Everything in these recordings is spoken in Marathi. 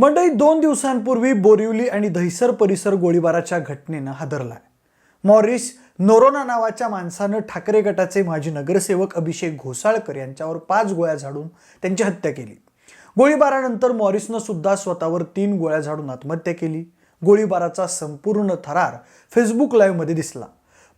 मंडळी दोन दिवसांपूर्वी बोरिवली आणि दहिसर परिसर गोळीबाराच्या घटनेनं हादरलाय. मॉरिस नोरोना नावाच्या माणसानं ठाकरे गटाचे माजी नगरसेवक अभिषेक घोसाळकर यांच्यावर पाच गोळ्या झाडून त्यांची हत्या केली. गोळीबारानंतर मॉरिसनं सुद्धा स्वतःवर तीन गोळ्या झाडून आत्महत्या केली. गोळीबाराचा संपूर्ण थरार फेसबुक लाईव्हमध्ये दिसला.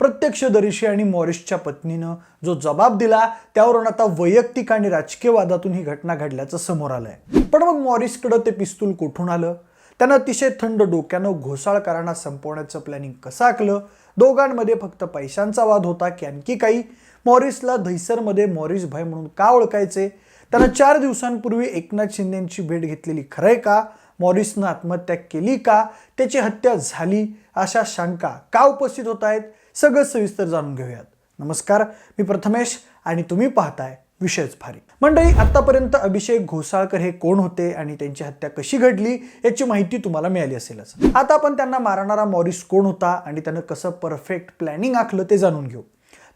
प्रत्यक्षदर्शी आणि मॉरिसच्या पत्नीनं जो जबाब दिला त्यावरून आता वैयक्तिक आणि राजकीय वादातून ही घटना घडल्याचं समोर आलंय. पण मग मॉरिसकडं ते पिस्तूल कुठून आलं? त्यानं अतिशय थंड डोक्यानं घोसाळकरांना संपवण्याचं प्लॅनिंग कसं आखलं? दोघांमध्ये फक्त पैशांचा वाद होता की आणखी काही? मॉरिसला धैसरमध्ये मॉरिस भाई म्हणून का ओळखायचे? त्यानं चार दिवसांपूर्वी एकनाथ शिंदेची भेट घेतलेली खरंय का? मॉरिसनं आत्महत्या केली का? त्याची हत्या झाली अशा शंका का उपस्थित होत आहेत? सगळं सविस्तर जाणून घेऊयात. नमस्कार मी प्रथमेश आणि तुम्ही पाहताय विषयच भारी मंडळी आतापर्यंत अभिषेक घोसाळकर हे कोण होते आणि त्यांची हत्या कशी घडली याची माहिती तुम्हाला मिळाली असेलच. आता आपण त्यांना मारणारा मॉरिस कोण होता आणि त्यानं कसं परफेक्ट प्लॅनिंग आखलं ते जाणून घेऊ.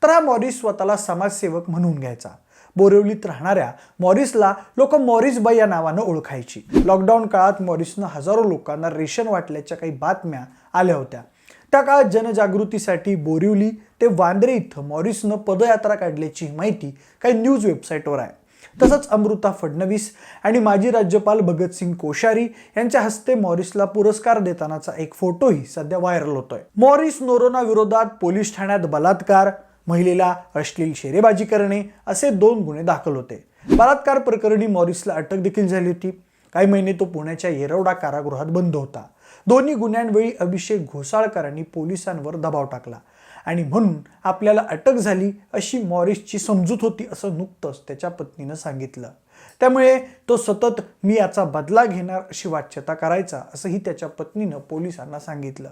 तर हा मॉरिस स्वतःला समाजसेवक म्हणून घ्यायचा. बोरिवलीत राहणाऱ्या मॉरिसला लोक मॉरिसबाई या नावानं ओळखायची. लॉकडाऊन काळात मॉरिसनं हजारो लोकांना रेशन वाटल्याच्या काही बातम्या आल्या होत्या. त्या काळात जनजागृतीसाठी बोरिवली ते वांद्रे इथं मॉरिसनं पदयात्रा काढल्याची माहिती काही न्यूज वेबसाईटवर आहे. तसंच अमृता फडणवीस आणि माजी राज्यपाल भगतसिंग कोश्यारी यांच्या हस्ते मॉरिसला पुरस्कार देतानाचा एक फोटोही सध्या व्हायरल होतोय. मॉरिस नोरोना विरोधात पोलीस ठाण्यात बलात्कार महिलेला अश्लील शेरेबाजी करणे असे दोन गुन्हे दाखल होते. बलात्कार प्रकरणी मॉरिसला अटक देखील झाली होती. काही महिने तो पुण्याच्या येरवडा कारागृहात बंद होता. दोन्ही गुन्ह्यांवेळी अभिषेक घोसाळकरांनी पोलिसांवर दबाव टाकला. आणि म्हणून आपल्याला अटक झाली अशी मॉरिसची समजूत होती असं नुकतंच त्याच्या पत्नीनं सांगितलं. त्यामुळे तो सतत मी याचा बदला घेणार अशी वाच्यता करायचा असंही त्याच्या पत्नीनं पोलिसांना सांगितलं.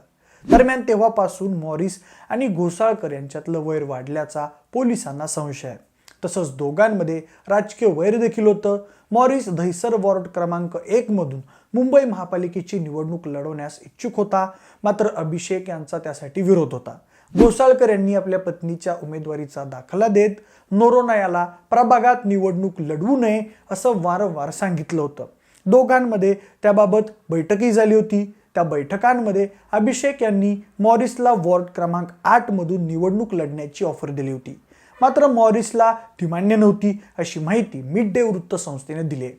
दरम्यान तेव्हापासून मॉरिस आणि घोसाळकर यांच्यातलं वैर वाढल्याचा पोलिसांना संशय. आहे तसंच दोघांमध्ये राजकीय वैर देखील होतं. मॉरिस दहिसर वॉर्ड क्रमांक एकमधून मधून मुंबई महापालिकेची निवडणूक लढवण्यास इच्छुक होता मात्र अभिषेक यांचा त्यासाठी विरोध होता. घोसाळकर यांनी आपल्या पत्नीच्या उमेदवारीचा दाखला देत नोरोना याला प्रभागात निवडणूक लढवू नये असं वारंवार सांगितलं होतं. दोघांमध्ये त्याबाबत बैठकही झाली होती. त्या बैठकांमध्ये अभिषेक यांनी मॉरिसला वॉर्ड क्रमांक आठमधून निवडणूक लढण्याची ऑफर दिली होती. मात्र मॉरिसला ती मान्य नव्हती अशी माहिती मिड डे वृत्तसंस्थेने दिली आहे.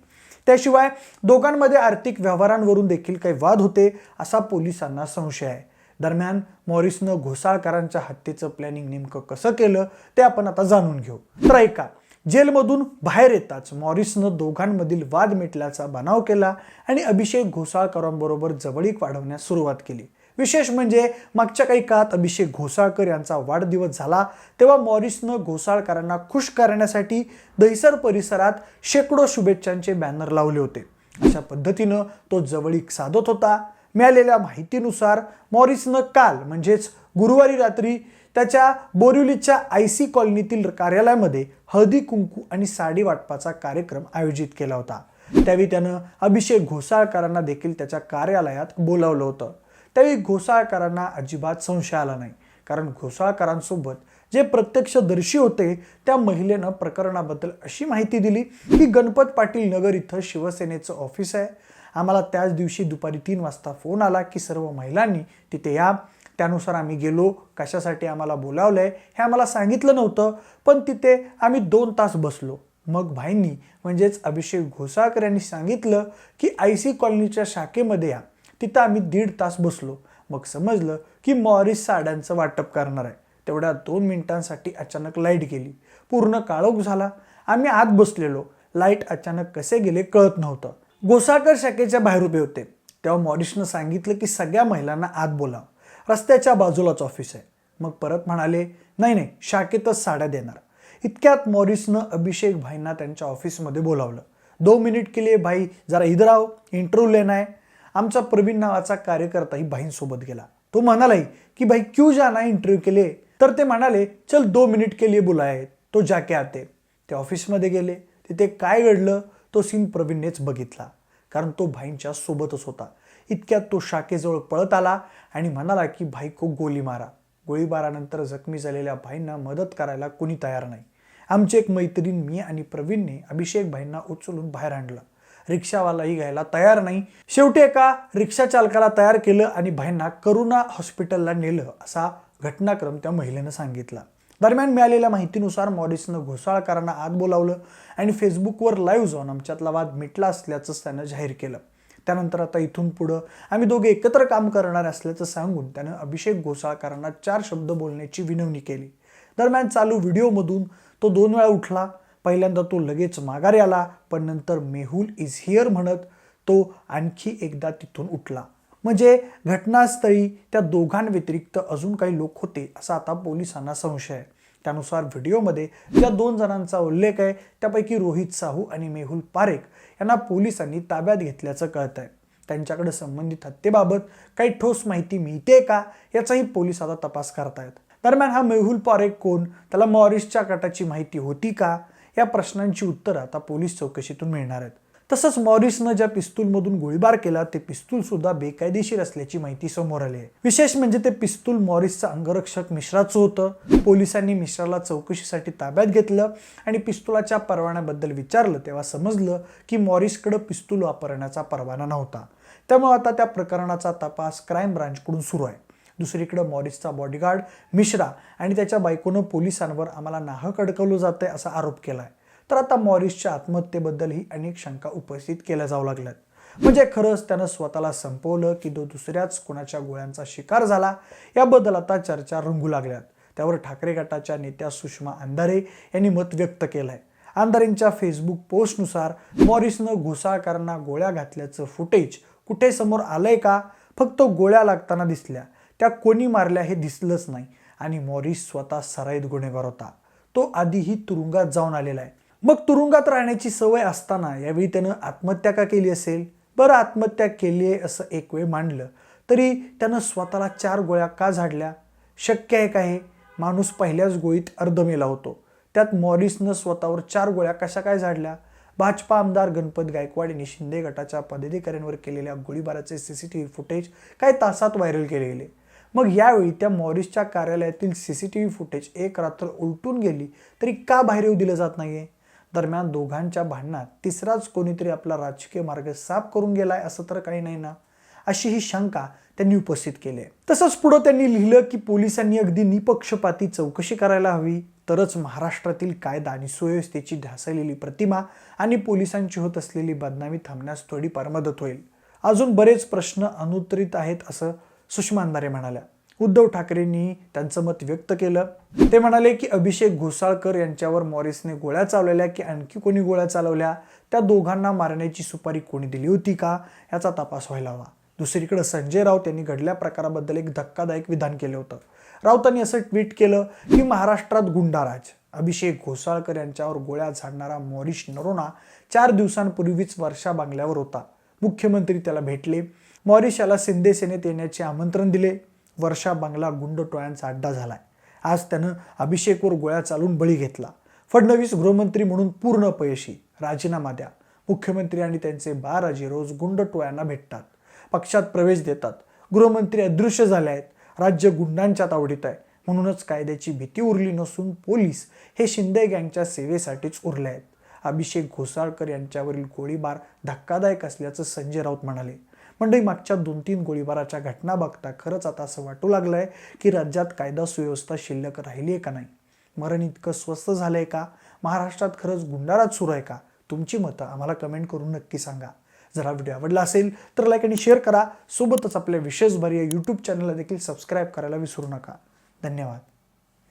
त्याशिवाय दोघांमध्ये आर्थिक व्यवहारांवरून देखील काही वाद होते असा पोलिसांना संशय आहे. दरम्यान मॉरिसनं घोसाळकरांच्या हत्येचं प्लॅनिंग नेमकं कसं केलं ते आपण आता जाणून घेऊ. तर ऐका जेलमधून बाहेर येताच मॉरिसनं दोघांमधील वाद मिटल्याचा बनाव केला आणि अभिषेक घोसाळकरांबरोबर जवळीक वाढवण्यास सुरुवात केली. विशेष म्हणजे मागच्या काही काळात अभिषेक घोसाळकर यांचा वाढदिवस झाला तेव्हा मॉरिसनं घोसाळकरांना खुश करण्यासाठी दहिसर परिसरात शेकडो शुभेच्छांचे बॅनर लावले होते. अशा पद्धतीनं तो जवळीक साधत होता. मिळालेल्या माहितीनुसार मॉरिसनं काल म्हणजेच गुरुवारी रात्री त्याच्या बोरिवलीच्या आय सी कॉलनीतील कार्यालयामध्ये हळदी कुंकू आणि साडी वाटपाचा कार्यक्रम आयोजित केला होता. त्यावेळी त्यानं अभिषेक घोसाळकरांना देखील त्याच्या कार्यालयात बोलावलं होतं. त्यावेळी घोसाळकरांना अजिबात संशय आला नाही. कारण घोसाळकरांसोबत जे प्रत्यक्षदर्शी होते त्या महिलेनं प्रकरणाबद्दल अशी माहिती दिली की गणपत पाटील नगर इथं शिवसेनेचं ऑफिस आहे. आम्हाला त्याच दिवशी दुपारी तीन वाजता फोन आला की सर्व महिलांनी तिथे या. त्यानुसार आम्ही गेलो कशासाठी आम्हाला बोलावलं आहे हे आम्हाला सांगितलं नव्हतं पण तिथे आम्ही दोन तास बसलो. मग भाईंनी म्हणजेच अभिषेक घोसाळकर यांनी सांगितलं की आय सी कॉलनीच्या शाखेमध्ये या. तिथं आम्ही दीड तास बसलो. मग समजलं की मॉरिस साड्यांचं वाटप करणार आहे. तेवढ्या दोन मिनिटांसाठी अचानक लाइट गेली. पूर्ण काळोख झाला. आम्ही आत बसलेलो. लाइट अचानक कसे गेले कळत नव्हतं. गोसाकर शाखेच्या बाहेर उभे होते. तेव्हा मॉरिसनं सांगितलं की सगळ्या महिलांना आत बोलावं. रस्त्याच्या बाजूलाच ऑफिस आहे. मग परत म्हणाले नाही नाही शाखेतच साड्या देणार. इतक्यात मॉरिसनं अभिषेक भाईंना त्यांच्या ऑफिसमध्ये बोलावलं. दो मिनिट के लिए भाई जरा इधर आओ इंटरव्ह्यू लेना आहे आमचा प्रवीण नावाचा कार्यकर्ताही भाईंसोबत गेला. तो म्हणालाही की भाई क्यू जाना इंटरव्ह्यू केले तर ते म्हणाले चल दो मिनिट के लिए बुलाये तो जाके आते. ते ऑफिसमध्ये गेले. तिथे काय घडलं तो सीन प्रवीणनेच बघितला. कारण तो भाईंच्या सोबतच होता. इतक्यात तो शाखेजवळ पळत आला आणि म्हणाला की भाई को गोली मारा. गोळीबारानंतर जखमी झालेल्या भाईंना मदत करायला कुणी तयार नाही. आमची एक मैत्रीण मी आणि प्रवीणने अभिषेक भाईंना उचलून बाहेर आणलं. रिक्षावालाही घ्यायला तयार नाही. शेवटी एका रिक्षा चालकाला तयार केलं आणि भाईंना करुणा हॉस्पिटलला नेलं असा घटनाक्रम त्या महिलेनं सांगितला. दरम्यान मिळालेल्या माहितीनुसार मॉरिसनं घोसाळकरांना आत बोलावलं आणि फेसबुकवर लाईव्ह जाऊन आमच्यातला वाद मिटला असल्याचं त्यानं जाहीर केलं. त्यानंतर आता इथून पुढं आम्ही दोघे एकत्र काम करणार असल्याचं सांगून त्यानं अभिषेक घोसाळकरांना चार शब्द बोलण्याची विनवणी केली. दरम्यान चालू व्हिडिओमधून तो दोन वेळा उठला पहिल्यांदा तो लगेच माघारी आला पण नंतर मेहुल इज हिअर म्हणत तो आणखी एकदा तिथून उठला. म्हणजे घटनास्थळी त्या दोघांव्यतिरिक्त अजून काही लोक होते असा आता पोलिसांना संशय आहे. त्यानुसार व्हिडिओमध्ये ज्या दोन जणांचा उल्लेख आहे त्यापैकी रोहित साहू आणि मेहुल पारेख यांना पोलिसांनी ताब्यात घेतल्याचं कळत आहे त्यांच्याकडे संबंधित हत्येबाबत काही ठोस माहिती मिळते का याचाही पोलीस आता तपास करतायत. दरम्यान हा मेहुल पारेख कोण? त्याला मॉरिसच्या कटाची माहिती होती का? या प्रश्नांची उत्तरं आता पोलीस चौकशीतून मिळणार आहेत. तसंच मॉरिसनं ज्या पिस्तूलमधून गोळीबार केला ते पिस्तूल सुद्धा बेकायदेशीर असल्याची माहिती समोर आली आहे. विशेष म्हणजे ते पिस्तूल मॉरिसचं अंगरक्षक मिश्राचं होतं. पोलिसांनी मिश्राला चौकशीसाठी ताब्यात घेतलं आणि पिस्तुलाच्या परवान्याबद्दल विचारलं तेव्हा समजलं की मॉरिसकडं पिस्तूल वापरण्याचा परवाना नव्हता. त्यामुळे आता त्या प्रकरणाचा तपास क्राईम ब्रांचकडून सुरू आहे. दुसरीकडं मॉरिसचा बॉडीगार्ड मिश्रा आणि त्याच्या बायकोनं पोलिसांवर आम्हाला नाहक अडकवलं जातंय असा आरोप केलाय. तर आता मॉरिसच्या आत्महत्येबद्दलही अनेक शंका उपस्थित केल्या जाऊ लागल्यात. म्हणजे खरंच त्यानं स्वतःला संपवलं की तो दुसऱ्याच कोणाच्या गोळ्यांचा शिकार झाला याबद्दल आता चर्चा रंगू लागल्यात. त्यावर ठाकरे गटाच्या नेत्या सुषमा अंधारे यांनी मत व्यक्त केलंय. अंधारेंच्या फेसबुक पोस्टनुसार मॉरिसनं घुसाळकरांना गोळ्या घातल्याचं फुटेज कुठे समोर आलंय का? फक्त गोळ्या लागताना दिसल्या. त्या कोणी मारल्या हे दिसलंच नाही. आणि मॉरिस स्वतः सराईत गुन्हेगार होता. तो आधीही तुरुंगात जाऊन आलेला आहे. मग तुरुंगात राहण्याची सवय असताना यावेळी त्यानं आत्महत्या का केली असेल? बरं आत्महत्या केली आहे असं एक वेळ मांडलं. तरी त्यानं स्वतःला चार गोळ्या का झाडल्या? शक्य आहे का हे? माणूस पहिल्याच गोळीत अर्धमेला होतो. त्यात मॉरिसनं स्वतःवर चार गोळ्या कशा काय झाडल्या? भाजपा आमदार गणपत गायकवाड यांनी शिंदे गटाच्या पदाधिकाऱ्यांवर केलेल्या गोळीबाराचे C C T V footage काही तासात व्हायरल केले गेले? मग यावेळी त्या मॉरिसच्या कार्यालयातील C C T V footage एक रात्र उलटून गेली तरी का बाहेर येऊ दिलं जात नाहीये? दरम्यान दोघांच्या भांडणात तिसराच कोणीतरी आपला राजकीय मार्ग साफ करून गेलाय असं तर काही नाही ना? अशी ही शंका त्यांनी उपस्थित केली आहे तसंच पुढं त्यांनी लिहिलं की पोलिसांनी अगदी निपक्षपाती चौकशी करायला हवी. तरच महाराष्ट्रातील कायदा आणि सुव्यवस्थेची ढासळलेली प्रतिमा आणि पोलिसांची होत असलेली बदनामी थांबण्यास थोडीफार मदत होईल. अजून बरेच प्रश्न अनुत्तरित आहेत असं सुषमा अंधारे म्हणाल्या. उद्धव ठाकरेंनी त्यांचं मत व्यक्त केलं. ते म्हणाले की अभिषेक घोसाळकर यांच्यावर मॉरिसने गोळ्या चालवल्या की आणखी कोणी गोळ्या चालवल्या? त्या दोघांना मारण्याची सुपारी कोणी दिली होती का? याचा तपास व्हायला हवा. दुसरीकडे संजय राऊत यांनी घडल्या प्रकाराबद्दल एक धक्कादायक विधान केलं होतं. राऊतांनी असं ट्विट केलं की महाराष्ट्रात गुंडाराज अभिषेक घोसाळकर यांच्यावर गोळ्या झाडणारा मॉरिश नरोना चार दिवसांपूर्वीच वर्षा बांगल्यावर होता. मुख्यमंत्री त्याला भेटले. मॉरिश याला सेनेत येण्याचे आमंत्रण दिले. वर्षा बांगला गुंड टोळ्यांचा अड्डा झालाय. आज त्यानं अभिषेकवर गोळ्या चालून बळी घेतला. फडणवीस गृहमंत्री म्हणून पूर्ण अपयशी. राजीनामा द्या. मुख्यमंत्री आणि त्यांचे बाराजी रोज गुंड टोळ्यांना भेटतात. पक्षात प्रवेश देतात. गृहमंत्री अदृश्य झाले आहेत राज्य गुंडांच्या तावडीत आहे. म्हणूनच कायद्याची भीती उरली नसून पोलीस हे शिंदे गँगच्या सेवेसाठीच उरले आहेत अभिषेक घोसाळकर यांच्यावरील गोळीबार धक्कादायक असल्याचं संजय राऊत म्हणाले. मंडळी मागच्या दोन तीन गोळीबाराच्या घटना बघता खरंच आता असं वाटू लागलंय की राज्यात कायदा सुव्यवस्था शिल्लक राहिली आहे का नाही? मरण इतकं स्वस्त झालंय का? महाराष्ट्रात खरंच गुंडाराज सुरू आहे का? तुमची मतं आम्हाला कमेंट करून नक्की सांगा. जर हा व्हिडिओ आवडला असेल तर लाईक आणि शेअर करा. सोबतच आपल्या विशेष भर या यूट्यूब चॅनलला देखील सबस्क्राईब करायला विसरू नका. धन्यवाद.